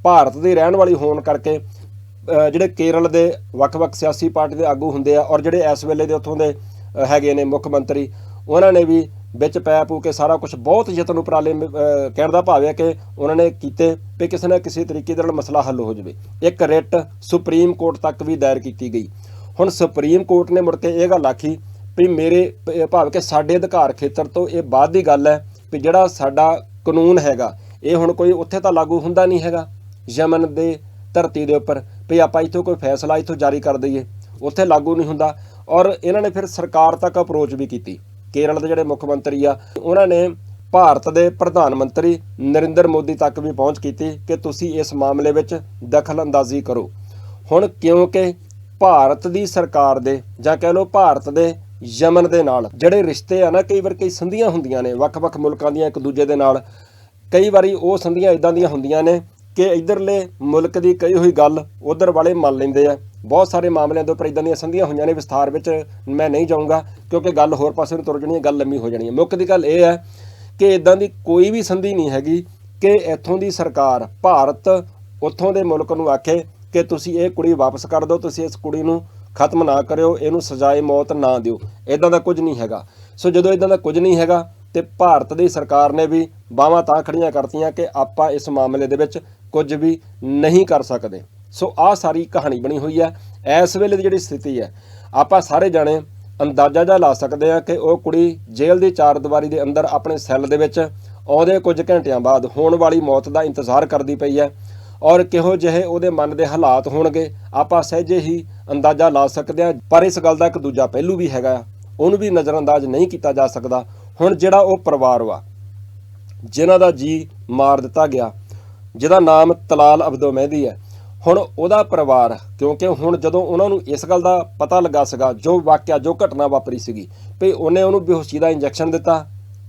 ਭਾਰਤ ਦੀ ਰਹਿਣ ਵਾਲੀ ਹੋਣ ਕਰਕੇ ਜਿਹੜੇ ਕੇਰਲ ਦੇ ਵੱਖ-ਵੱਖ ਸਿਆਸੀ ਪਾਰਟੀ ਦੇ ਆਗੂ ਹੁੰਦੇ ਆ ਔਰ ਜਿਹੜੇ ਇਸ ਵੇਲੇ ਦੇ ਉੱਥੋਂ ਦੇ ਹੈਗੇ ਨੇ ਮੁੱਖ ਮੰਤਰੀ, ਉਹਨਾਂ ਨੇ ਵੀ ਵਿੱਚ ਪੈ ਪੂ ਕੇ ਸਾਰਾ ਕੁਝ ਬਹੁਤ ਯਤਨ ਉਪਰਾਲੇ ਕਹਿਣ ਦਾ ਭਾਵ ਹੈ ਕਿ ਉਹਨਾਂ ਨੇ ਕੀਤੇ ਵੀ ਕਿਸੇ ਨਾ ਕਿਸੇ ਤਰੀਕੇ ਦੇ ਨਾਲ ਮਸਲਾ ਹੱਲ ਹੋ ਜਾਵੇ। ਇੱਕ ਰਿਟ ਸੁਪਰੀਮ ਕੋਰਟ ਤੱਕ ਵੀ ਦਾਇਰ ਕੀਤੀ ਗਈ। ਹੁਣ ਸੁਪਰੀਮ ਕੋਰਟ ਨੇ ਮੁੜ ਕੇ ਇਹ ਗੱਲ ਆਖੀ ਵੀ ਮੇਰੇ ਭਾਵ ਕਿ ਸਾਡੇ ਅਧਿਕਾਰ ਖੇਤਰ ਤੋਂ ਇਹ ਬਾਅਦ ਦੀ ਗੱਲ ਹੈ ਵੀ ਜਿਹੜਾ ਸਾਡਾ ਕਾਨੂੰਨ ਹੈਗਾ, ਇਹ ਹੁਣ ਕੋਈ ਉੱਥੇ ਤਾਂ ਲਾਗੂ ਹੁੰਦਾ ਨਹੀਂ ਹੈਗਾ, ਯਮਨ ਦੇ ਧਰਤੀ ਦੇ ਉੱਪਰ ਵੀ ਆਪਾਂ ਇੱਥੋਂ ਕੋਈ ਫੈਸਲਾ ਇੱਥੋਂ ਜਾਰੀ ਕਰ ਦਈਏ, ਉੱਥੇ ਲਾਗੂ ਨਹੀਂ ਹੁੰਦਾ। ਔਰ ਇਹਨਾਂ ਨੇ ਫਿਰ ਸਰਕਾਰ ਤੱਕ ਅਪਰੋਚ ਵੀ ਕੀਤੀ, ਕੇਰਲ ਦੇ ਜਿਹੜੇ ਮੁੱਖ ਮੰਤਰੀ ਆ, ਉਹਨਾਂ ਨੇ ਭਾਰਤ ਦੇ ਪ੍ਰਧਾਨ ਮੰਤਰੀ ਨਰਿੰਦਰ ਮੋਦੀ ਤੱਕ ਵੀ ਪਹੁੰਚ ਕੀਤੀ ਕਿ ਤੁਸੀਂ ਇਸ ਮਾਮਲੇ ਵਿੱਚ ਦਖਲ ਅੰਦਾਜ਼ੀ ਕਰੋ। ਹੁਣ ਕਿਉਂਕਿ ਭਾਰਤ ਦੀ ਸਰਕਾਰ ਦੇ ਜਾਂ ਕਹਿ ਲਓ ਭਾਰਤ ਦੇ ਯਮਨ ਦੇ ਨਾਲ ਜਿਹੜੇ ਰਿਸ਼ਤੇ ਆ ਨਾ, ਕਈ ਵਾਰ ਕਈ ਸੰਧੀਆਂ ਹੁੰਦੀਆਂ ਨੇ, ਵੱਖ-ਵੱਖ ਮੁਲਕਾਂ ਦੀਆਂ ਇੱਕ ਦੂਜੇ ਦੇ ਨਾਲ। ਕਈ ਵਾਰੀ ਉਹ ਸੰਧੀਆਂ ਇਦਾਂ ਦੀਆਂ ਹੁੰਦੀਆਂ ਨੇ ਕਿ ਇਧਰਲੇ ਮੁਲਕ ਦੀ ਕਹੀ ਹੋਈ ਗੱਲ ਉਧਰ ਵਾਲੇ ਮੰਨ ਲੈਂਦੇ ਆ। ਬਹੁਤ ਸਾਰੇ ਮਾਮਲਿਆਂ ਦੇ ਉੱਪਰ ਇਦਾਂ ਦੀਆਂ ਸੰਧੀਆਂ ਹੋਈਆਂ ਨੇ ਵਿਸਥਾਰ ਵਿੱਚ, ਮੈਂ ਨਹੀਂ ਜਾਊਂਗਾ ਕਿਉਂਕਿ ਗੱਲ ਹੋਰ ਪਾਸੇ ਨੂੰ ਤੁਰ ਜਾਣੀ ਹੈ, ਗੱਲ ਲੰਮੀ ਹੋ ਜਾਣੀ ਹੈ। ਮੁੱਖ ਦੀ ਗੱਲ ਇਹ ਹੈ ਕਿ ਇਦਾਂ ਦੀ ਕੋਈ ਵੀ ਸੰਧੀ ਨਹੀਂ ਹੈਗੀ ਕਿ ਇੱਥੋਂ ਦੀ ਸਰਕਾਰ ਭਾਰਤ ਉੱਥੋਂ ਦੇ ਮੁਲਕ ਨੂੰ ਆਖੇ ਕਿ ਤੁਸੀਂ ਇਹ ਕੁੜੀ ਵਾਪਸ ਕਰ ਦਿਓ, ਤੁਸੀਂ ਇਸ ਕੁੜੀ ਨੂੰ ਖਤਮ ਨਾ ਕਰਿਓ, ਇਹਨੂੰ ਸਜ਼ਾਏ ਮੌਤ ਨਾ ਦਿਓ। ਇਦਾਂ ਦਾ ਕੁਝ ਨਹੀਂ ਹੈਗਾ। ਸੋ ਜਦੋਂ ਇਦਾਂ ਦਾ ਕੁਝ ਨਹੀਂ ਹੈਗਾ, ਤੇ ਭਾਰਤ ਦੀ ਸਰਕਾਰ ਨੇ ਵੀ ਬਾਹਾਂ ਤਾਂ ਖੜੀਆਂ ਕਰਤੀਆਂ ਕਿ ਆਪਾਂ ਇਸ ਮਾਮਲੇ ਦੇ ਵਿੱਚ ਕੁਝ ਵੀ ਨਹੀਂ ਕਰ ਸਕਦੇ। ਸੋ ਆਹ ਸਾਰੀ ਕਹਾਣੀ ਬਣੀ ਹੋਈ ਹੈ। ਇਸ ਵੇਲੇ ਦੀ ਜਿਹੜੀ ਸਥਿਤੀ ਹੈ, ਆਪਾਂ ਸਾਰੇ ਜਾਣੇ ਅੰਦਾਜ਼ਾ ਜਿਹਾ ਲਾ ਸਕਦੇ ਆ ਕਿ ਉਹ ਕੁੜੀ ਜੇਲ੍ਹ ਦੀ ਚਾਰ ਦੀਵਾਰੀ ਦੇ ਅੰਦਰ ਆਪਣੇ ਸੈੱਲ ਦੇ ਵਿੱਚ ਆਉਂਦੇ ਕੁਝ ਘੰਟਿਆਂ ਬਾਅਦ ਹੋਣ ਵਾਲੀ ਮੌਤ ਦਾ ਇੰਤਜ਼ਾਰ ਕਰਦੀ ਪਈ ਹੈ। ਔਰ ਕਿਹੋ ਜਿਹੇ ਉਹਦੇ ਮਨ ਦੇ ਹਾਲਾਤ ਹੋਣਗੇ ਆਪਾਂ ਸਹਿਜੇ ਹੀ ਅੰਦਾਜ਼ਾ ਲਾ ਸਕਦੇ ਹਾਂ। ਪਰ ਇਸ ਗੱਲ ਦਾ ਇੱਕ ਦੂਜਾ ਪਹਿਲੂ ਵੀ ਹੈਗਾ ਆ, ਉਹਨੂੰ ਵੀ ਨਜ਼ਰਅੰਦਾਜ਼ ਨਹੀਂ ਕੀਤਾ ਜਾ ਸਕਦਾ। ਹੁਣ ਜਿਹੜਾ ਉਹ ਪਰਿਵਾਰ ਵਾ ਜਿਨ੍ਹਾਂ ਦਾ ਜੀ ਮਾਰ ਦਿੱਤਾ ਗਿਆ ਜਿਹਦਾ ਨਾਮ ਤਲਾਲ ਅਬਦੋ ਮਹਿਦੀ ਹੈ ਹੁਣ ਉਹਦਾ ਪਰਿਵਾਰ ਕਿਉਂਕਿ ਹੁਣ ਜਦੋਂ ਉਹਨਾਂ ਨੂੰ ਇਸ ਗੱਲ ਦਾ ਪਤਾ ਲੱਗਾ ਸੀਗਾ ਜੋ ਵਾਕਿਆ ਜੋ ਘਟਨਾ ਵਾਪਰੀ ਸੀਗੀ ਵੀ ਉਹਨੇ ਉਹਨੂੰ ਬੇਹੋਸ਼ੀ ਦਾ ਇੰਜੈਕਸ਼ਨ ਦਿੱਤਾ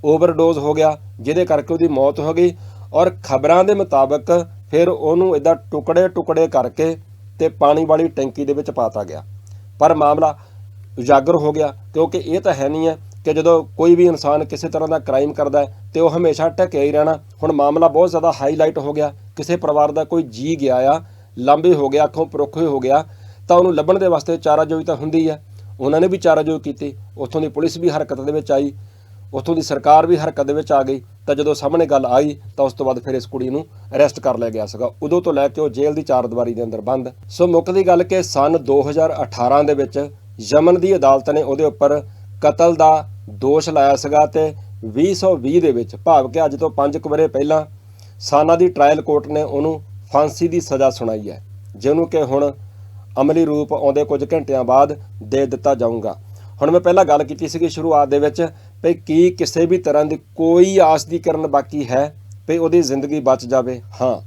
ਓਵਰਡੋਜ਼ ਹੋ ਗਿਆ ਜਿਹਦੇ ਕਰਕੇ ਉਹਦੀ ਮੌਤ ਹੋ ਗਈ ਔਰ ਖਬਰਾਂ ਦੇ ਮੁਤਾਬਕ ਫਿਰ ਉਹਨੂੰ ਇਦਾਂ ਟੁਕੜੇ ਟੁਕੜੇ ਕਰਕੇ ਤੇ ਪਾਣੀ ਵਾਲੀ ਟੈਂਕੀ ਦੇ ਵਿੱਚ ਪਾਤਾ ਗਿਆ। ਪਰ ਮਾਮਲਾ ਉਜਾਗਰ ਹੋ ਗਿਆ, ਕਿਉਂਕਿ ਇਹ ਤਾਂ ਹੈ ਨਹੀਂ ਹੈ ਕਿ ਜਦੋਂ ਕੋਈ ਵੀ ਇਨਸਾਨ ਕਿਸੇ ਤਰ੍ਹਾਂ ਦਾ ਕ੍ਰਾਈਮ ਕਰਦਾ ਹੈ ਤੇ ਉਹ ਹਮੇਸ਼ਾ ਢਕਿਆ ਹੀ ਰਹਿਣਾ। ਹੁਣ ਮਾਮਲਾ ਬਹੁਤ ਜ਼ਿਆਦਾ ਹਾਈਲਾਈਟ ਹੋ ਗਿਆ। ਕਿਸੇ ਪਰਿਵਾਰ ਦਾ ਕੋਈ ਜੀ ਗਿਆ ਆ ਲਾਂਬੇ ਹੋ ਗਿਆ, ਅੱਖੋਂ ਪਰੋਖੇ ਹੋ ਗਿਆ, ਤਾਂ ਉਹਨੂੰ ਲੱਭਣ ਦੇ ਵਾਸਤੇ ਚਾਰਾਜੋਈ ਤਾਂ ਹੁੰਦੀ ਹੈ। ਉਹਨਾਂ ਨੇ ਵੀ ਚਾਰਾਜੋਈ ਕੀਤੀ। ਉੱਥੋਂ ਦੀ ਪੁਲਿਸ ਵੀ ਹਰਕਤ ਦੇ ਵਿੱਚ ਆਈ। ਉੱਥੋਂ ਦੀ ਸਰਕਾਰ ਵੀ ਹਰਕਤ ਦੇ ਵਿੱਚ ਆ ਗਈ ਤਾਂ ਜਦੋਂ ਸਾਹਮਣੇ ਗੱਲ ਆਈ ਤਾਂ ਉਸ ਤੋਂ ਬਾਅਦ ਫਿਰ ਇਸ ਕੁੜੀ ਨੂੰ ਅਰੈਸਟ ਕਰ ਲਿਆ ਗਿਆ ਸੀਗਾ। ਉਦੋਂ ਤੋਂ ਲੈ ਕੇ ਉਹ ਜੇਲ੍ਹ ਦੀ ਚਾਰ ਦੀਵਾਰੀ ਦੇ ਅੰਦਰ ਬੰਦ। ਸੋ ਮੁੱਕਦੀ ਗੱਲ ਕਿ ਸਨ 2018 ਦੇ ਵਿੱਚ ਯਮਨ ਦੀ ਅਦਾਲਤ ਨੇ ਉਹਦੇ ਉੱਪਰ ਕਤਲ ਦਾ ਦੋਸ਼ ਲਾਇਆ ਸੀਗਾ ਤੇ 2020 ਦੇ ਵਿੱਚ ਭਾਵ ਕਿ ਅੱਜ ਤੋਂ 5 ਕੁ ਪਹਿਲਾਂ ਸਾਨਾ ਦੀ ਟ੍ਰਾਇਲ ਕੋਰਟ ਨੇ ਉਹਨੂੰ ਫਾਂਸੀ ਦੀ ਸਜ਼ਾ ਸੁਣਾਈ ਹੈ, ਜਿਹਨੂੰ ਕਿ ਹੁਣ ਅਮਲੀ ਰੂਪ ਆਉਂਦੇ ਕੁਝ ਘੰਟਿਆਂ ਬਾਅਦ ਦੇ ਦਿੱਤਾ ਜਾਊਗਾ। ਹੁਣ ਮੈਂ ਪਹਿਲਾਂ ਗੱਲ ਕੀਤੀ ਸੀਗੀ ਸ਼ੁਰੂਆਤ ਦੇ ਵਿੱਚ ਵੀ ਕੀ ਕਿਸੇ ਵੀ ਤਰ੍ਹਾਂ ਦੀ ਕੋਈ ਆਸ ਦੀ ਕਿਰਨ ਬਾਕੀ ਹੈ ਵੀ ਉਹਦੀ ਜ਼ਿੰਦਗੀ ਬਚ ਜਾਵੇ? ਹਾਂ।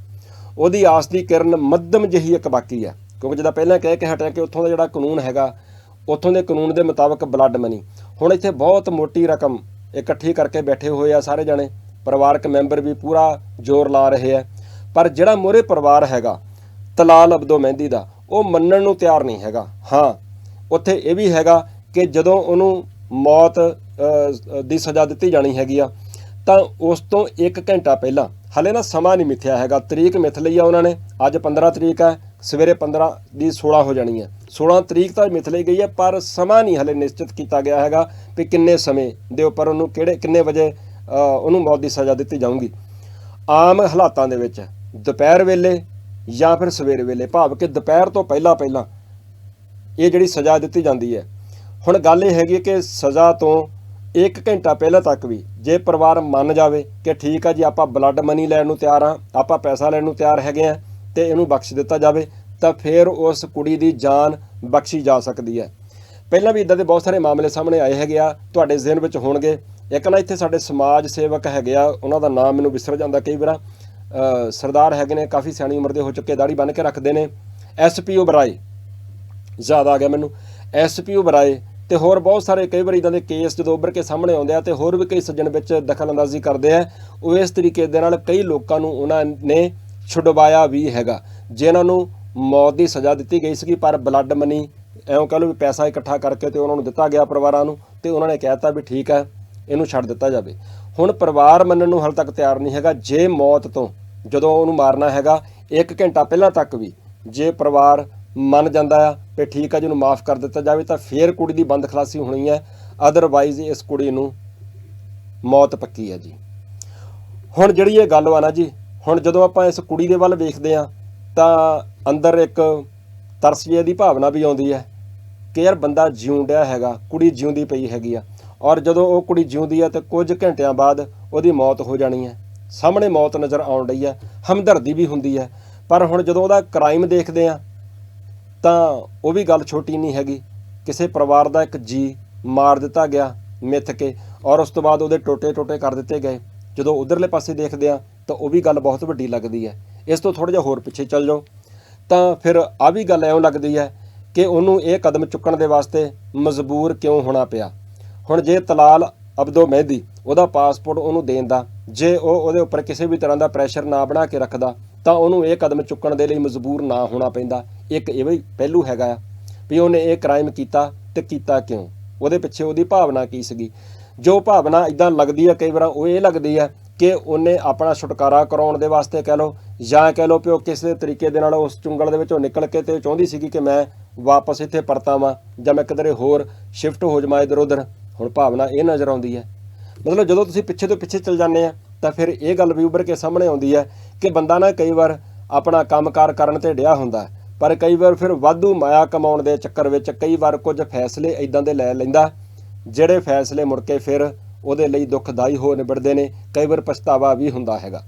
ਉਹਦੀ ਆਸ ਦੀ ਕਿਰਨ ਮੱਧਮ ਜਿਹੀ ਇੱਕ ਬਾਕੀ ਹੈ। ਕਿਉਂਕਿ ਜਿਹਦਾ ਪਹਿਲਾਂ ਕਹਿ ਕੇ ਹਟਿਆ ਕਿ ਉੱਥੋਂ ਦਾ ਜਿਹੜਾ ਕਾਨੂੰਨ ਹੈਗਾ, ਉੱਥੋਂ ਦੇ ਕਾਨੂੰਨ ਦੇ ਮੁਤਾਬਕ ਬਲੱਡ ਮਨੀ ਹੁਣ ਇੱਥੇ ਬਹੁਤ ਮੋਟੀ ਰਕਮ ਇਕੱਠੀ ਕਰਕੇ ਬੈਠੇ ਹੋਏ ਆ ਸਾਰੇ ਜਣੇ। ਪਰਿਵਾਰਕ ਮੈਂਬਰ ਵੀ ਪੂਰਾ ਜ਼ੋਰ ਲਾ ਰਹੇ ਆ। ਪਰ ਜਿਹੜਾ ਮੋਰੇ ਪਰਿਵਾਰ ਹੈਗਾ, ਤਲਾਲ ਅਬਦੋ ਮਹਿੰਦੀ ਦਾ, ਉਹ ਮੰਨਣ ਨੂੰ ਤਿਆਰ ਨਹੀਂ ਹੈਗਾ। ਹਾਂ, ਉੱਥੇ ਇਹ ਵੀ ਹੈਗਾ ਕਿ ਜਦੋਂ ਉਹਨੂੰ ਮੌਤ ਦੀ ਸਜ਼ਾ ਦਿੱਤੀ ਜਾਣੀ ਹੈਗੀ ਆ। ਤਾਂ ਉਸ ਤੋਂ 1 ਘੰਟਾ ਪਹਿਲਾਂ, ਹਲੇ ਨਾ ਸਮਾਂ ਨਹੀਂ ਮਿਥਿਆ ਹੈਗਾ। ਤਰੀਕ ਮਿਥ ਲਈ ਆ ਉਹਨਾਂ ਨੇ। ਅੱਜ 15 ਤਰੀਕ ਹੈ, ਸਵੇਰੇ 15 ਦੀ 16 ਹੋ ਜਾਣੀ ਹੈ। 16 ਤਰੀਕ ਤਾਂ ਮਿਥ ਲਈ ਗਈ ਹੈ, ਪਰ ਸਮਾਂ ਨਹੀਂ ਹਲੇ ਨਿਸ਼ਚਿਤ ਕੀਤਾ ਗਿਆ ਹੈਗਾ ਵੀ ਕਿੰਨੇ ਸਮੇਂ ਦੇ ਉੱਪਰ ਉਹਨੂੰ ਕਿਹੜੇ, ਕਿੰਨੇ ਵਜੇ ਉਹਨੂੰ ਮੌਤ ਦੀ ਸਜ਼ਾ ਦਿੱਤੀ ਜਾਊਗੀ। ਆਮ ਹਾਲਾਤਾਂ ਦੇ ਵਿੱਚ ਦੁਪਹਿਰ ਵੇਲੇ ਜਾਂ ਫਿਰ ਸਵੇਰ ਵੇਲੇ, ਭਾਵ ਕਿ ਦੁਪਹਿਰ ਤੋਂ ਪਹਿਲਾਂ ਪਹਿਲਾਂ ਇਹ ਜਿਹੜੀ ਸਜ਼ਾ ਦਿੱਤੀ ਜਾਂਦੀ ਹੈ। ਹੁਣ ਗੱਲ ਇਹ ਹੈਗੀ ਕਿ ਸਜ਼ਾ ਤੋਂ 1 ਘੰਟਾ ਪਹਿਲਾਂ ਤੱਕ ਵੀ ਜੇ ਪਰਿਵਾਰ ਮੰਨ ਜਾਵੇ ਕਿ ਠੀਕ ਆ ਜੀ, ਆਪਾਂ ਬਲੱਡ ਮਨੀ ਲੈਣ ਨੂੰ ਤਿਆਰ ਆ, ਆਪਾਂ ਪੈਸਾ ਲੈਣ ਨੂੰ ਤਿਆਰ ਹੈਗੇ ਆ ਤੇ ਇਹਨੂੰ ਬਖਸ਼ ਦਿੱਤਾ ਜਾਵੇ, ਤਾਂ ਫਿਰ ਉਸ ਕੁੜੀ ਦੀ ਜਾਨ ਬਖਸ਼ੀ ਜਾ ਸਕਦੀ ਹੈ। ਪਹਿਲਾਂ ਵੀ ਇਦਾਂ ਦੇ ਬਹੁਤ ਸਾਰੇ ਮਾਮਲੇ ਸਾਹਮਣੇ ਆਏ ਹੈਗੇ ਆ, ਤੁਹਾਡੇ ਜ਼ਿਹਨ ਵਿੱਚ ਹੋਣਗੇ। ਇੱਕ ਨਾ ਇੱਥੇ ਸਾਡੇ ਸਮਾਜ ਸੇਵਕ ਹੈਗੇ ਆ, ਉਹਨਾਂ ਦਾ ਨਾਮ ਮੈਨੂੰ ਵਿਸਰ ਜਾਂਦਾ ਕਈ ਵਾਰ। ਸਰਦਾਰ ਹੈਗੇ ਨੇ, ਕਾਫੀ ਸਿਆਣੀ ਉਮਰ ਦੇ ਹੋ ਚੁੱਕੇ ਦਾੜੀ ਬੰਨ ਕੇ ਰੱਖਦੇ ਨੇ। ਐਸਪੀਓ ਬਰਾਏ ਯਾਦ ਆ ਗਿਆ ਮੈਨੂੰ। ਐਸਪੀਓ ਬਰਾਏ ਤੇ ਹੋਰ ਬਹੁਤ ਸਾਰੇ ਕਈ ਵਾਰੀ ਇਦਾਂ ਦੇ ਕੇਸ ਜਦੋਂ ਉੱਭਰ ਕੇ ਸਾਹਮਣੇ ਆਉਂਦੇ ਆ ਤੇ ਹੋਰ ਵੀ ਕਈ ਸੱਜਣ ਵਿੱਚ ਦਖਲਅੰਦਾਜ਼ੀ ਕਰਦੇ ਆ, ਉਹ ਇਸ ਤਰੀਕੇ ਦੇ ਨਾਲ ਕਈ ਲੋਕਾਂ ਨੂੰ ਉਹਨਾਂ ਨੇ ਛੁਡਵਾਇਆ ਵੀ ਹੈਗਾ, ਜਿਨ੍ਹਾਂ ਨੂੰ ਮੌਤ ਦੀ ਸਜ਼ਾ ਦਿੱਤੀ ਗਈ ਸੀਗੀ, ਪਰ ਬਲੱਡ ਮਨੀ ਐਉਂ ਕਹ ਲਓ ਵੀ ਪੈਸਾ ਇਕੱਠਾ ਕਰਕੇ ਤੇ ਉਹਨਾਂ ਨੂੰ ਦਿੱਤਾ ਗਿਆ ਪਰਿਵਾਰਾਂ ਨੂੰ ਤੇ ਉਹਨਾਂ ਨੇ ਕਹਿਤਾ ਵੀ ਠੀਕ ਹੈ, ਇਹਨੂੰ ਛੱਡ ਦਿੱਤਾ ਜਾਵੇ। ਹੁਣ ਪਰਿਵਾਰ ਮੰਨਣ ਨੂੰ ਹਾਲ ਤੱਕ ਤਿਆਰ ਨਹੀਂ ਹੈਗਾ, ਜੇ ਮੌਤ ਤੋਂ ਜਦੋਂ ਉਹਨੂੰ ਮਾਰਨਾ ਹੈਗਾ 1 ਘੰਟਾ ਪਹਿਲਾਂ ਤੱਕ ਵੀ ਜੇ ਪਰਿਵਾਰ ਮੰਨ ਜਾਂਦਾ ਆ ਵੀ ਠੀਕ ਆ ਜਿਹਨੂੰ ਮਾਫ ਕਰ ਦਿੱਤਾ ਜਾਵੇ, ਤਾਂ ਫੇਰ ਕੁੜੀ ਦੀ ਬੰਦ ਖਲਾਸੀ ਹੋਣੀ ਹੈ। ਅਦਰਵਾਈਜ਼ ਇਸ ਕੁੜੀ ਨੂੰ ਮੌਤ ਪੱਕੀ ਹੈ ਜੀ। ਹੁਣ ਜਿਹੜੀ ਇਹ ਗੱਲ ਆ ਨਾ ਜੀ, ਹੁਣ ਜਦੋਂ ਆਪਾਂ ਇਸ ਕੁੜੀ ਦੇ ਵੱਲ ਵੇਖਦੇ ਆ ਤਾਂ ਅੰਦਰ ਇੱਕ ਤਰਸੀਏ ਦੀ ਭਾਵਨਾ ਵੀ ਆਉਂਦੀ ਹੈ ਕਿ ਯਾਰ ਬੰਦਾ ਜਿਉਂ ਡਿਆ ਹੈਗਾ, ਕੁੜੀ ਜਿਉਂਦੀ ਪਈ ਹੈਗੀ ਆ। ਔਰ ਜਦੋਂ ਉਹ ਕੁੜੀ ਜਿਉਂਦੀ ਆ, ਤੇ ਕੁਝ ਘੰਟਿਆਂ ਬਾਅਦ ਉਹਦੀ ਮੌਤ ਹੋ ਜਾਣੀ ਹੈ। ਸਾਹਮਣੇ ਮੌਤ ਨਜ਼ਰ ਆਉਣ ਰਹੀ ਹੈ, ਹਮਦਰਦੀ ਵੀ ਹੁੰਦੀ ਹੈ। ਪਰ ਹੁਣ ਜਦੋਂ ਉਹਦਾ ਕ੍ਰਾਈਮ ਦੇਖਦੇ ਆ ਤਾਂ ਉਹ ਵੀ ਗੱਲ ਛੋਟੀ ਨਹੀਂ ਹੈਗੀ। ਕਿਸੇ ਪਰਿਵਾਰ ਦਾ ਇੱਕ ਜੀ ਮਾਰ ਦਿੱਤਾ ਗਿਆ ਮਿੱਥ ਕੇ ਔਰ ਉਸ ਤੋਂ ਬਾਅਦ ਉਹਦੇ ਟੋਟੇ ਟੋਟੇ ਕਰ ਦਿੱਤੇ ਗਏ। ਜਦੋਂ ਉਧਰਲੇ ਪਾਸੇ ਦੇਖਦੇ ਆ ਤਾਂ ਉਹ ਵੀ ਗੱਲ ਬਹੁਤ ਵੱਡੀ ਲੱਗਦੀ ਹੈ। ਇਸ ਤੋਂ ਥੋੜਾ ਜਿਹਾ ਹੋਰ ਪਿੱਛੇ ਚੱਲ ਜਾਓ। ਤਾਂ ਫਿਰ ਆ ਵੀ ਗੱਲ ਐਉਂ ਲੱਗਦੀ ਹੈ ਕਿ ਉਹਨੂੰ ਇਹ ਕਦਮ ਚੁੱਕਣ ਦੇ ਵਾਸਤੇ ਮਜਬੂਰ ਕਿਉਂ ਹੋਣਾ ਪਿਆ? ਹੁਣ ਜੇ ਤਲਾਲ ਅਬਦੋ ਮਹਿਦੀ ਉਹਦਾ ਪਾਸਪੋਰਟ ਉਹਨੂੰ ਦੇਣ ਦਾ, ਜੇ ਉਹ ਉਹਦੇ ਉੱਪਰ ਕਿਸੇ ਵੀ ਤਰ੍ਹਾਂ ਦਾ ਪ੍ਰੈਸ਼ਰ ਨਾ ਬਣਾ ਕੇ ਰੱਖਦਾ ਤਾਂ ਉਹਨੂੰ ਇਹ ਕਦਮ ਚੁੱਕਣ ਦੇ ਲਈ ਮਜਬੂਰ ਨਾ ਹੋਣਾ ਪੈਂਦਾ। ਇੱਕ ਇਹ ਵੀ ਪਹਿਲੂ ਹੈਗਾ ਆ ਵੀ ਉਹਨੇ ਇਹ ਕ੍ਰਾਈਮ ਕੀਤਾ ਤੇ ਕੀਤਾ ਕਿਉਂ? ਉਹਦੇ ਪਿੱਛੇ ਉਹਦੀ ਭਾਵਨਾ ਕੀ ਸੀਗੀ? ਜੋ ਭਾਵਨਾ ਇਦਾਂ ਲੱਗਦੀ ਹੈ ਕਈ ਵਾਰ ਉਹ ਇਹ ਲੱਗਦੀ ਹੈ ਕਿ ਉਹਨੇ ਆਪਣਾ ਛੁਟਕਾਰਾ ਕਰਾਉਣ ਦੇ ਵਾਸਤੇ ਕਹਿ ਲਓ ਜਾਂ ਕਹਿ ਲਓ ਕਿ ਉਹ ਕਿਸੇ ਤਰੀਕੇ ਦੇ ਨਾਲ ਉਸ ਚੁੰਗਲ ਦੇ ਵਿੱਚੋਂ ਨਿਕਲ ਕੇ ਤੇ ਚਾਹੁੰਦੀ ਸੀਗੀ ਕਿ ਮੈਂ ਵਾਪਸ ਇੱਥੇ ਪਰਤਾਵਾਂ ਜਾਂ ਮੈਂ ਕਿਧਰੇ ਹੋਰ ਸ਼ਿਫਟ ਹੋ ਜਾਵਾਂ ਇੱਧਰ ਉੱਧਰ ਹੁਣ ਭਾਵਨਾ ਇਹ ਨਜ਼ਰ ਆਉਂਦੀ ਹੈ ਮਤਲਬ ਜਦੋਂ ਤੁਸੀਂ ਪਿੱਛੇ ਤੋਂ ਪਿੱਛੇ ਚੱਲ ਜਾਂਦੇ ਆ ਤਾਂ ਫਿਰ ਇਹ ਗੱਲ ਵੀ ਉੱਭਰ ਕੇ ਸਾਹਮਣੇ ਆਉਂਦੀ ਹੈ ਕਿ ਬੰਦਾ ਨਾ ਕਈ ਵਾਰ ਆਪਣਾ ਕੰਮਕਾਰ ਕਰਨ ਤੇ ਡਿਆ ਹੁੰਦਾ ਪਰ ਕਈ ਵਾਰ ਫਿਰ ਵਾਧੂ ਮਾਇਆ ਕਮਾਉਣ ਦੇ ਚੱਕਰ ਵਿੱਚ ਕਈ ਵਾਰ ਕੁਝ ਫੈਸਲੇ ਇਦਾਂ ਦੇ ਲੈ ਲੈਂਦਾ ਜਿਹੜੇ ਫੈਸਲੇ ਮੁੜ ਕੇ ਫਿਰ ਉਹਦੇ ਲਈ ਦੁਖਦਾਈ ਹੋ ਨਿਬੜਦੇ ਨੇ, ਕਈ ਵਾਰ ਪਛਤਾਵਾ ਵੀ ਹੁੰਦਾ ਹੈਗਾ।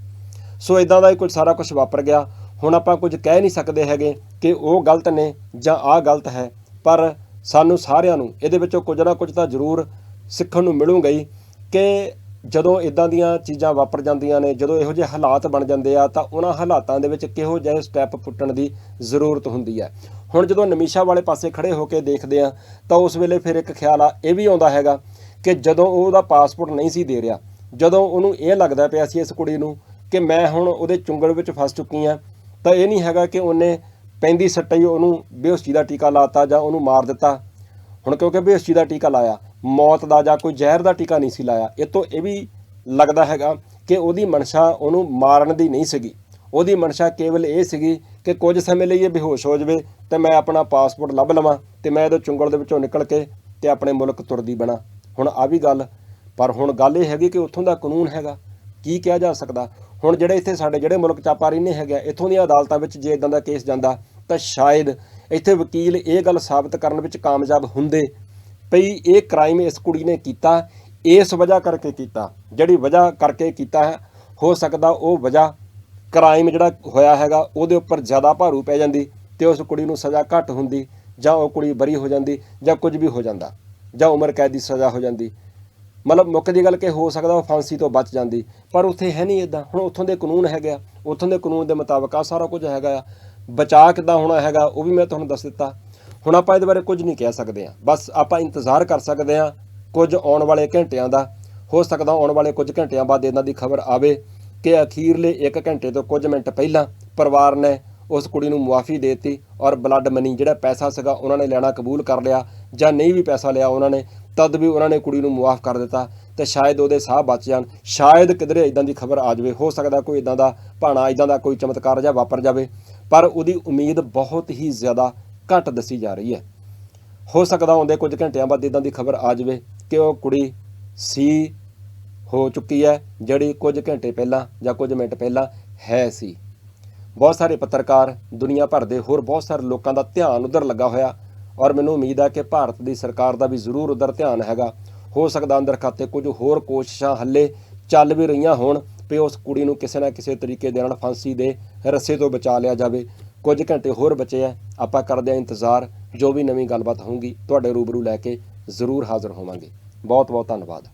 ਸੋ ਇਦਾਂ ਦਾ ਹੀ ਕੁਝ ਸਾਰਾ ਕੁਝ ਵਾਪਰ ਗਿਆ। ਹੁਣ ਆਪਾਂ ਕੁਝ ਕਹਿ ਨਹੀਂ ਸਕਦੇ ਹੈਗੇ ਕਿ ਉਹ ਗਲਤ ਨੇ ਜਾਂ ਆਹ ਗਲਤ ਹੈ, ਪਰ ਸਾਨੂੰ ਸਾਰਿਆਂ ਨੂੰ ਇਹਦੇ ਵਿੱਚੋਂ ਕੁਝ ਨਾ ਕੁਝ ਤਾਂ ਜ਼ਰੂਰ ਸਿੱਖਣ ਨੂੰ ਮਿਲੂਗਾ ਹੀ ਕਿ ਜਦੋਂ ਇਦਾਂ ਦੀਆਂ ਚੀਜ਼ਾਂ ਵਾਪਰ ਜਾਂਦੀਆਂ ਨੇ, ਜਦੋਂ ਇਹੋ ਜਿਹੇ ਹਾਲਾਤ ਬਣ ਜਾਂਦੇ ਆ, ਤਾਂ ਉਹਨਾਂ ਹਾਲਾਤਾਂ ਦੇ ਵਿੱਚ ਕਿਹੋ ਜਿਹੇ ਸਟੈਪ ਪੁੱਟਣ ਦੀ ਜ਼ਰੂਰਤ ਹੁੰਦੀ ਹੈ। ਹੁਣ ਜਦੋਂ ਨਮੀਸ਼ਾ ਵਾਲੇ ਪਾਸੇ ਖੜੇ ਹੋ ਕੇ ਦੇਖਦੇ ਆ, ਤਾਂ ਉਸ ਵੇਲੇ ਫਿਰ ਇੱਕ ਖਿਆਲ ਆ, ਇਹ ਵੀ ਆਉਂਦਾ ਹੈਗਾ ਕਿ ਜਦੋਂ ਉਹ ਉਹਦਾ ਪਾਸਪੋਰਟ ਨਹੀਂ ਸੀ ਦੇ ਰਿਹਾ, ਜਦੋਂ ਉਹਨੂੰ ਇਹ ਲੱਗਦਾ ਪਿਆ ਸੀ ਇਸ ਕੁੜੀ ਨੂੰ ਕਿ ਮੈਂ ਹੁਣ ਉਹਦੇ ਚੁੰਗਲ ਵਿੱਚ ਫਸ ਚੁੱਕੀ ਆ, ਤਾਂ ਇਹ ਨਹੀਂ ਹੈਗਾ ਕਿ ਉਹਨੇ ਪੈਂਦੀ ਸੱਟਾ ਉਹਨੂੰ ਬੇਹੋਸ਼ੀ ਦਾ ਟੀਕਾ ਲਾਤਾ ਜਾਂ ਉਹਨੂੰ ਮਾਰ ਦਿੱਤਾ। ਹੁਣ ਕਿਉਂਕਿ ਬੇਹੋਸ਼ੀ ਦਾ ਟੀਕਾ ਲਾਇਆ ਮੌਤ ਦਾ ਜਾਂ ਕੋਈ ਜ਼ਹਿਰ ਦਾ ਟੀਕਾ ਨਹੀਂ ਸੀ ਲਾਇਆ। ਇਹ ਤੋਂ ਇਹ ਵੀ ਲੱਗਦਾ ਹੈਗਾ ਕਿ ਉਹਦੀ ਮਨਸ਼ਾ ਉਹਨੂੰ ਮਾਰਨ ਦੀ ਨਹੀਂ ਸੀਗੀ। ਉਹਦੀ ਮਨਸ਼ਾ ਕੇਵਲ ਇਹ ਸੀਗੀ ਕਿ ਕੁਝ ਸਮੇਂ ਲਈ ਇਹ ਬੇਹੋਸ਼ ਹੋ ਜਾਵੇ ਤੇ ਮੈਂ ਆਪਣਾ ਪਾਸਪੋਰਟ ਲੱਭ ਲਵਾਂ ਤੇ ਮੈਂ ਇਹਦੇ ਚੁੰਗਲ ਦੇ ਵਿੱਚੋਂ ਨਿਕਲ ਕੇ ਤੇ ਆਪਣੇ ਮੁਲਕ ਤੁਰਦੀ ਬਣਾ। ਹੁਣ ਆ ਵੀ ਗੱਲ ਪਰ ਹੁਣ ਗੱਲ ਇਹ ਹੈਗੀ ਕਿ ਉੱਥੋਂ ਦਾ ਕਾਨੂੰਨ ਹੈਗਾ। ਕੀ ਕਿਹਾ ਜਾ ਸਕਦਾ? ਹੁਣ ਜਿਹੜੇ ਇੱਥੇ ਸਾਡੇ ਜਿਹੜੇ ਮੁਲਕ ਚ ਆਪਾਂ ਰਹਿੰਦੇ ਹੈਗੇ ਆ, ਇੱਥੋਂ ਦੀਆਂ ਅਦਾਲਤਾਂ ਵਿੱਚ ਜੇ ਇਦਾਂ ਦਾ ਕੇਸ ਜਾਂਦਾ ਤਾਂ ਸ਼ਾਇਦ ਇੱਥੇ ਵਕੀਲ ਇਹ ਗੱਲ ਸਾਬਤ ਕਰਨ ਵਿੱਚ ਕਾਮਯਾਬ ਹੁੰਦੇ ਭਈ ਇਹ ਕ੍ਰਾਈਮ ਇਸ ਕੁੜੀ ਨੇ ਕੀਤਾ, ਇਸ ਵਜ੍ਹਾ ਕਰਕੇ ਕੀਤਾ। ਜਿਹੜੀ ਵਜ੍ਹਾ ਕਰਕੇ ਕੀਤਾ ਹੈ, ਹੋ ਸਕਦਾ ਉਹ ਵਜ੍ਹਾ ਕ੍ਰਾਈਮ ਜਿਹੜਾ ਹੋਇਆ ਹੈਗਾ, ਉਹਦੇ ਉੱਪਰ ਜ਼ਿਆਦਾ ਭਾਰੂ ਪੈ ਜਾਂਦੀ ਤੇ ਉਸ ਕੁੜੀ ਨੂੰ ਸਜ਼ਾ ਘੱਟ ਹੁੰਦੀ ਜਾਂ ਉਹ ਕੁੜੀ ਬਰੀ ਹੋ ਜਾਂਦੀ ਜਾਂ ਕੁਝ ਵੀ ਹੋ ਜਾਂਦਾ ਜਾਂ ਉਮਰ ਕੈਦ ਦੀ ਸਜ਼ਾ ਹੋ ਜਾਂਦੀ। ਮਤਲਬ ਮੁੱਕ ਦੀ ਗੱਲ ਕਿ ਹੋ ਸਕਦਾ ਉਹ ਫਾਂਸੀ ਤੋਂ ਬਚ ਜਾਂਦੀ, ਪਰ ਉੱਥੇ ਹੈ ਨਹੀਂ ਇਦਾਂ ਹੁਣ ਉੱਥੋਂ ਦੇ ਕਾਨੂੰਨ ਹੈਗੇ ਆ, ਉੱਥੋਂ ਦੇ ਕਾਨੂੰਨ ਦੇ ਮੁਤਾਬਕ ਆ ਸਾਰਾ ਕੁਝ ਹੈਗਾ ਆ। ਬਚਾ ਕਿੱਦਾਂ ਹੋਣਾ ਹੈਗਾ, ਉਹ ਵੀ ਮੈਂ ਤੁਹਾਨੂੰ ਦੱਸ ਦਿੱਤਾ। ਹੁਣ ਆਪਾਂ ਇਹਦੇ ਬਾਰੇ ਕੁਝ ਨਹੀਂ ਕਹਿ ਸਕਦੇ ਆ ਬਸ ਆਪਾਂ ਇੰਤਜ਼ਾਰ ਕਰ ਸਕਦੇ ਆ ਕੁਝ ਆਉਣ ਵਾਲੇ ਘੰਟਿਆਂ ਦਾ। ਹੋ ਸਕਦਾ ਆਉਣ ਵਾਲੇ ਕੁਝ ਘੰਟਿਆਂ ਬਾਅਦ ਇਹਨਾਂ ਦੀ ਖਬਰ ਆਵੇ ਕਿ ਅਖੀਰਲੇ 1 ਘੰਟੇ ਤੋਂ ਕੁਝ ਮਿੰਟ ਪਹਿਲਾਂ ਪਰਿਵਾਰ ਨੇ ਉਸ ਕੁੜੀ ਨੂੰ ਮੁਆਫੀ ਦੇ ਦਿੱਤੀ ਔਰ ਬਲੱਡ ਮਨੀ ਜਿਹੜਾ ਪੈਸਾ ਸੀਗਾ ਉਹਨਾਂ ਨੇ ਲੈਣਾ ਕਬੂਲ ਕਰ ਲਿਆ ਜਾਂ ਨਹੀਂ ਵੀ ਪੈਸਾ ਲਿਆ ਉਹਨਾਂ ਨੇ, ਤਦ ਵੀ ਉਹਨਾਂ ਨੇ ਕੁੜੀ ਨੂੰ ਮੁਆਫ ਕਰ ਦਿੱਤਾ ਤੇ ਸ਼ਾਇਦ ਉਹਦੇ ਸਾਹ ਬਚ ਜਾਣ। ਸ਼ਾਇਦ ਕਿਧਰੇ ਇਦਾਂ ਦੀ ਖਬਰ ਆ ਜਾਵੇ, ਹੋ ਸਕਦਾ ਕੋਈ ਇਦਾਂ ਦਾ ਭਾਣਾ ਇਦਾਂ ਦਾ ਕੋਈ ਚਮਤਕਾਰ ਜਾਂ ਵਾਪਰ ਜਾਵੇ। ਪਰ ਉਹਦੀ ਉਮੀਦ ਬਹੁਤ ਹੀ ਜ਼ਿਆਦਾ ਘੱਟ ਦੱਸੀ ਜਾ ਰਹੀ ਹੈ। ਹੋ ਸਕਦਾ ਆਉਂਦੇ ਕੁਝ ਘੰਟਿਆਂ ਬਾਅਦ ਇਦਾਂ ਦੀ ਖਬਰ ਆ ਜਾਵੇ ਕਿ ਉਹ ਕੁੜੀ ਸੀ ਹੋ ਚੁੱਕੀ ਹੈ, ਜਿਹੜੀ ਕੁਝ ਘੰਟੇ ਪਹਿਲਾਂ ਜਾਂ ਕੁਝ ਮਿੰਟ ਪਹਿਲਾਂ ਹੈ ਸੀ। ਬਹੁਤ ਸਾਰੇ ਪੱਤਰਕਾਰ ਦੁਨੀਆ ਭਰ ਦੇ ਹੋਰ ਬਹੁਤ ਸਾਰੇ ਲੋਕਾਂ ਦਾ ਧਿਆਨ ਉਧਰ ਲੱਗਾ ਹੋਇਆ ਔਰ ਮੈਨੂੰ ਉਮੀਦ ਹੈ ਕਿ ਭਾਰਤ ਦੀ ਸਰਕਾਰ ਦਾ ਵੀ ਜ਼ਰੂਰ ਉਧਰ ਧਿਆਨ ਹੈਗਾ। ਹੋ ਸਕਦਾ ਅੰਦਰ ਖਾਤੇ ਕੁਝ ਹੋਰ ਕੋਸ਼ਿਸ਼ਾਂ ਹੱਲੇ ਚੱਲ ਵੀ ਰਹੀਆਂ ਹੋਣ ਵੀ ਉਸ ਕੁੜੀ ਨੂੰ ਕਿਸੇ ਨਾ ਕਿਸੇ ਤਰੀਕੇ ਦੇ ਨਾਲ ਫਾਂਸੀ ਦੇ ਰੱਸੇ ਤੋਂ ਬਚਾ ਲਿਆ ਜਾਵੇ। ਕੁਝ ਘੰਟੇ ਹੋਰ ਬਚੇ ਆ ਆਪਾਂ ਕਰਦੇ ਹਾਂ ਇੰਤਜ਼ਾਰ, ਜੋ ਵੀ ਨਵੀਂ ਗੱਲਬਾਤ ਹੋਊਗੀ, ਤੁਹਾਡੇ ਰੂਬਰੂ ਲੈ ਕੇ ਜ਼ਰੂਰ ਹਾਜ਼ਰ ਹੋਵਾਂਗੇ। ਬਹੁਤ ਬਹੁਤ ਧੰਨਵਾਦ।